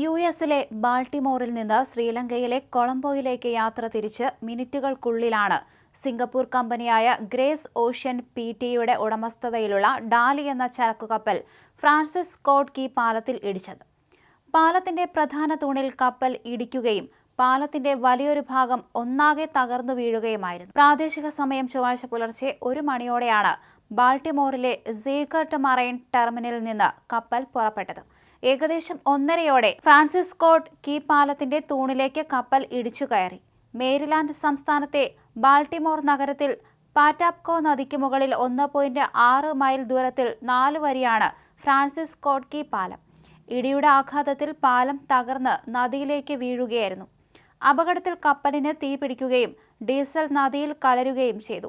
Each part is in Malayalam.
യു എസിലെ ബാൾട്ടിമോറിൽ നിന്ന് ശ്രീലങ്കയിലെ കൊളംബോയിലേക്ക് യാത്ര തിരിച്ച് മിനിറ്റുകൾക്കുള്ളിലാണ് സിംഗപ്പൂർ കമ്പനിയായ ഗ്രേസ് ഓഷ്യൻ പി ടിയുടെ ഉടമസ്ഥതയിലുള്ള ഡാലി എന്ന ചരക്കുകപ്പൽ ഫ്രാൻസിസ് കോഡ് കീ പാലത്തിൽ ഇടിച്ചത്. പാലത്തിന്റെ പ്രധാന തൂണിൽ കപ്പൽ ഇടിക്കുകയും പാലത്തിന്റെ വലിയൊരു ഭാഗം ഒന്നാകെ തകർന്നു വീഴുകയുമായിരുന്നു. പ്രാദേശിക സമയം ചൊവ്വാഴ്ച പുലർച്ചെ ഒരു മണിയോടെയാണ് ബാൾട്ടിമോറിലെ സീകർട്ട് മറൈൻ ടെർമിനലിൽ നിന്ന് കപ്പൽ പുറപ്പെട്ടത്. ഏകദേശം ഒന്നരയോടെ ഫ്രാൻസിസ് സ്കോട്ട് കീ പാലത്തിന്റെ തൂണിലേക്ക് കപ്പൽ ഇടിച്ചു കയറി. മേരിലാൻഡ് സംസ്ഥാനത്തെ ബാൾട്ടിമോർ നഗരത്തിൽ പാറ്റാപ്കോ നദിക്ക് മുകളിൽ ഒന്ന് പോയിന്റ് ആറ് മൈൽ ദൂരത്തിൽ നാല് വരിയാണ് ഫ്രാൻസിസ് സ്കോട്ട് കീ പാലം. ഇടിയുടെ ആഘാതത്തിൽ പാലം തകർന്ന് നദിയിലേക്ക് വീഴുകയായിരുന്നു. അപകടത്തിൽ കപ്പലിന് തീ പിടിക്കുകയും ഡീസൽ നദിയിൽ കലരുകയും ചെയ്തു.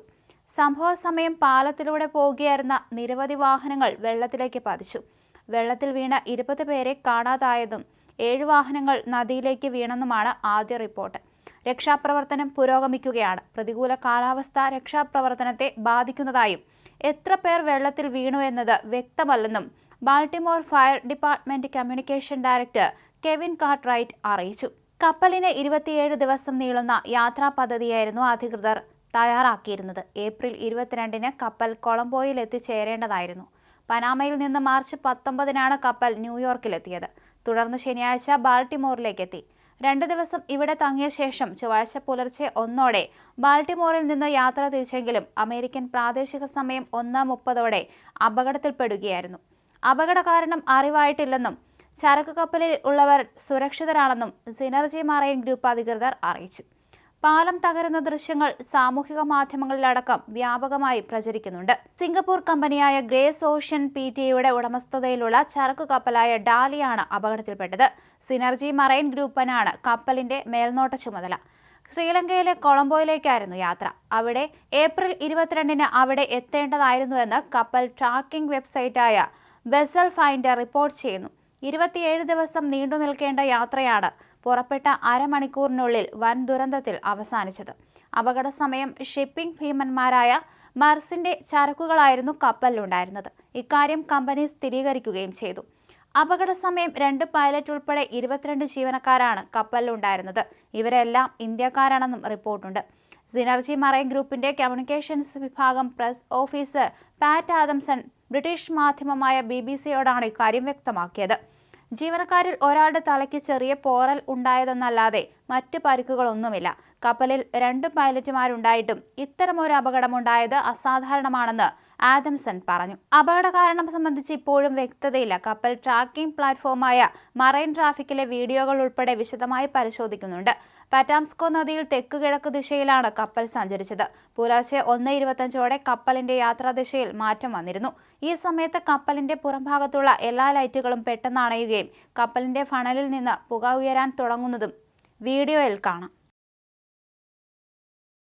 സംഭവ സമയം പാലത്തിലൂടെ പോകുകയായിരുന്ന നിരവധി വാഹനങ്ങൾ വെള്ളത്തിലേക്ക് പതിച്ചു. വെള്ളത്തിൽ വീണ ഇരുപത് പേരെ കാണാതായതും ഏഴ് വാഹനങ്ങൾ നദിയിലേക്ക് വീണെന്നുമാണ് ആദ്യ റിപ്പോർട്ട്. രക്ഷാപ്രവർത്തനം പുരോഗമിക്കുകയാണ്. പ്രതികൂല കാലാവസ്ഥ രക്ഷാപ്രവർത്തനത്തെ ബാധിക്കുന്നതായും എത്ര പേർ വെള്ളത്തിൽ വീണു എന്നത് വ്യക്തമല്ലെന്നും Baltimore fire department communication director Kevin Cartwright അറിയിച്ചു. കപ്പലിന് ഇരുപത്തിയേഴ് ദിവസം നീളുന്ന യാത്രാ പദ്ധതിയായിരുന്നു അധികൃതർ തയ്യാറാക്കിയിരുന്നത്. ഏപ്രിൽ ഇരുപത്തിരണ്ടിന് കപ്പൽ കൊളംബോയിൽ എത്തിച്ചേരേണ്ടതായിരുന്നു. പനാമയിൽ നിന്ന് മാർച്ച് പത്തൊമ്പതിനാണ് കപ്പൽ ന്യൂയോർക്കിലെത്തിയത്. തുടർന്ന് ശനിയാഴ്ച ബാൾട്ടിമോറിലേക്കെത്തി. രണ്ട് ദിവസം ഇവിടെ തങ്ങിയ ശേഷം ചൊവ്വാഴ്ച പുലർച്ചെ ഒന്നോടെ ബാൾട്ടിമോറിൽ നിന്ന് യാത്ര തിരിച്ചെങ്കിലും അമേരിക്കൻ പ്രാദേശിക സമയം ഒന്ന് മുപ്പതോടെ അപകടത്തിൽപ്പെടുകയായിരുന്നു. അപകട കാരണം അറിവായിട്ടില്ലെന്നും ചരക്ക് കപ്പലിൽ ഉള്ളവർ സുരക്ഷിതരാണെന്നും സിനർജി മറൈൻ ഗ്രൂപ്പ് അധികൃതർ അറിയിച്ചു. പാലം തകരുന്ന ദൃശ്യങ്ങൾ സാമൂഹിക മാധ്യമങ്ങളിലടക്കം വ്യാപകമായി പ്രചരിക്കുന്നുണ്ട്. സിംഗപ്പൂർ കമ്പനിയായ ഗ്രേസ് ഓഷ്യൻ പി ടിയുടെ ഉടമസ്ഥതയിലുള്ള ചരക്കു കപ്പലായ ഡാലിയാണ് അപകടത്തിൽപ്പെട്ടത്. സിനർജി മറൈൻ ഗ്രൂപ്പനാണ് കപ്പലിന്റെ മേൽനോട്ട ചുമതല. ശ്രീലങ്കയിലെ കൊളംബോയിലേക്കായിരുന്നു യാത്ര. അവിടെ ഏപ്രിൽ ഇരുപത്തിരണ്ടിന് അവിടെ എത്തേണ്ടതായിരുന്നുവെന്ന് കപ്പൽ ട്രാക്കിംഗ് വെബ്സൈറ്റായ ബെസൽ ഫൈൻഡർ റിപ്പോർട്ട് ചെയ്യുന്നു. ഇരുപത്തിയേഴ് ദിവസം നീണ്ടു നിൽക്കേണ്ട യാത്രയാണ് പുറപ്പെട്ട അരമണിക്കൂറിനുള്ളിൽ വൻ ദുരന്തത്തിൽ അവസാനിച്ചത്. അപകട സമയം ഷിപ്പിംഗ് ഭീമന്മാരായ മർസിന്റെ ചരക്കുകളായിരുന്നു കപ്പലിലുണ്ടായിരുന്നത്. ഇക്കാര്യം കമ്പനി സ്ഥിരീകരിക്കുകയും ചെയ്തു. അപകട സമയം രണ്ട് പൈലറ്റ് ഉൾപ്പെടെ ഇരുപത്തിരണ്ട് ജീവനക്കാരാണ് കപ്പലിലുണ്ടായിരുന്നത്. ഇവരെല്ലാം ഇന്ത്യക്കാരാണെന്നും റിപ്പോർട്ടുണ്ട്. സിനർജി മറൈൻ ഗ്രൂപ്പിന്റെ കമ്മ്യൂണിക്കേഷൻസ് വിഭാഗം press officer Pat Adamson British മാധ്യമമായ ബി ബി സിയോടാണ് ഇക്കാര്യം വ്യക്തമാക്കിയത്. ജീവനക്കാരിൽ ഒരാളുടെ തലയ്ക്ക് ചെറിയ പോറൽ ഉണ്ടായതെന്നല്ലാതെ മറ്റ് പരിക്കുകളൊന്നുമില്ല. കപ്പലിൽ രണ്ട് പൈലറ്റുമാരുണ്ടായിട്ടും ഇത്തരമൊരു അപകടമുണ്ടായത് അസാധാരണമാണെന്ന് ആദംസൺ പറഞ്ഞു. അപകട കാരണം സംബന്ധിച്ച് ഇപ്പോഴും വ്യക്തതയില്ല. കപ്പൽ ട്രാക്കിംഗ് പ്ലാറ്റ്ഫോമായ മറൈൻ ട്രാഫിക്കിലെ വീഡിയോകൾ ഉൾപ്പെടെ വിശദമായി പരിശോധിക്കുന്നുണ്ട്. പറ്റാംസ്കോ നദിയിൽ തെക്ക് കിഴക്ക് ദിശയിലാണ് കപ്പൽ സഞ്ചരിച്ചത്. പുലർച്ചെ ഒന്ന് ഇരുപത്തഞ്ചോടെ കപ്പലിന്റെ യാത്രാദിശയിൽ മാറ്റം വന്നിരുന്നു. ഈ സമയത്ത് കപ്പലിന്റെ പുറംഭാഗത്തുള്ള എല്ലാ ലൈറ്റുകളും പെട്ടെന്ന് അണയുകയും കപ്പലിന്റെ ഫണലിൽ നിന്ന് പുക ഉയരാൻ തുടങ്ങുന്നതും വീഡിയോയിൽ കാണാം.